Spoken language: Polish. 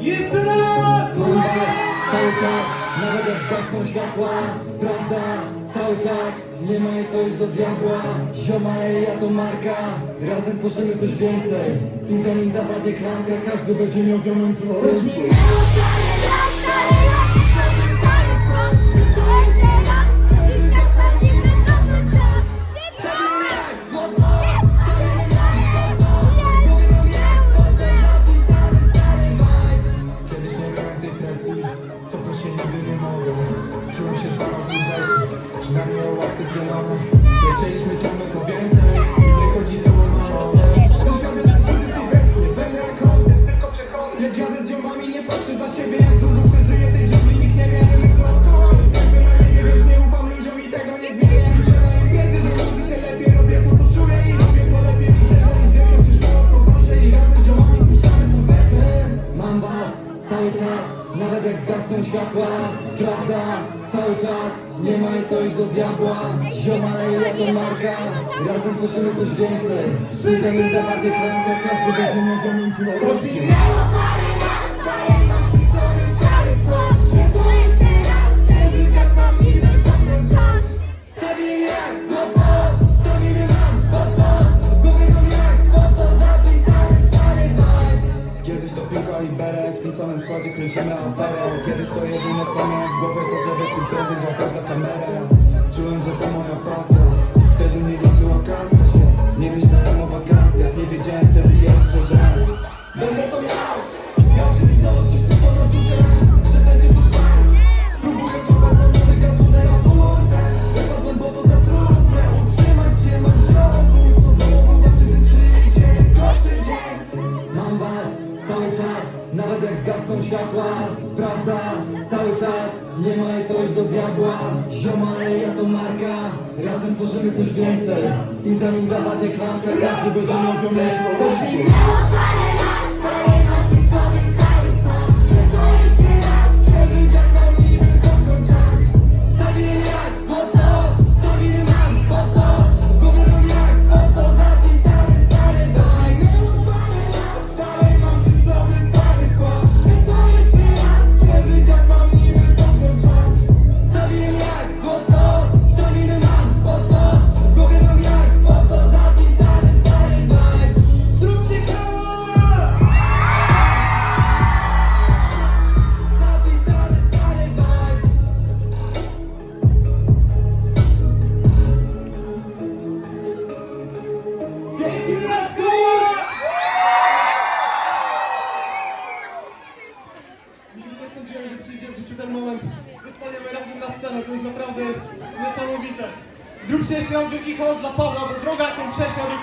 Jeszcze raz! Cały czas, nawet jak zgasną światła Prawda, cały czas, nie ma i to już do diabła. Ziomale, ja to marka, razem tworzymy coś więcej. I zanim zapadnie klamka, każdy będzie miał diamenty. Ręce Kiedyś miałem tej presji, cofnąć się nigdy nie mogę Czułem się dwa razy lżejszy, przynajmniej o łatkę zielone Lecieliśmy ciągle po więcej, nie chodzi tu o małe To świat jest twój obecny, będę jak on, tylko przechodzę. Jak jadę z ziomami, nie patrzę za siebie, zgasną światła Prawda, cały czas, nie ma i to już do diabła. Ziomale, ja to marka, razem tworzymy coś więcej. I zanim zapadnie klamka, każdy będzie miał diamenty na ręce piłka i berek, w tym samym składzie kręcimy aferę. Kiedyś to jedyne co miałem w głowie to żeby czym prędzej złapać za kamerę. Czułem, że to moja pasja, wtedy nie liczyła kaska się. Nie myślałem o wakacjach, nie wiedziałem jak zgasną światła Prawda, cały czas, nie ma to już do diabła. Ziomale, ja to marka, razem tworzymy coś więcej. I zanim zapadnie klamka, każdy będzie miał na na scenę, to jest naprawdę niesamowite Zróbcie jeszcze raz wielki hałas dla Pawła, bo droga jaką przeszedł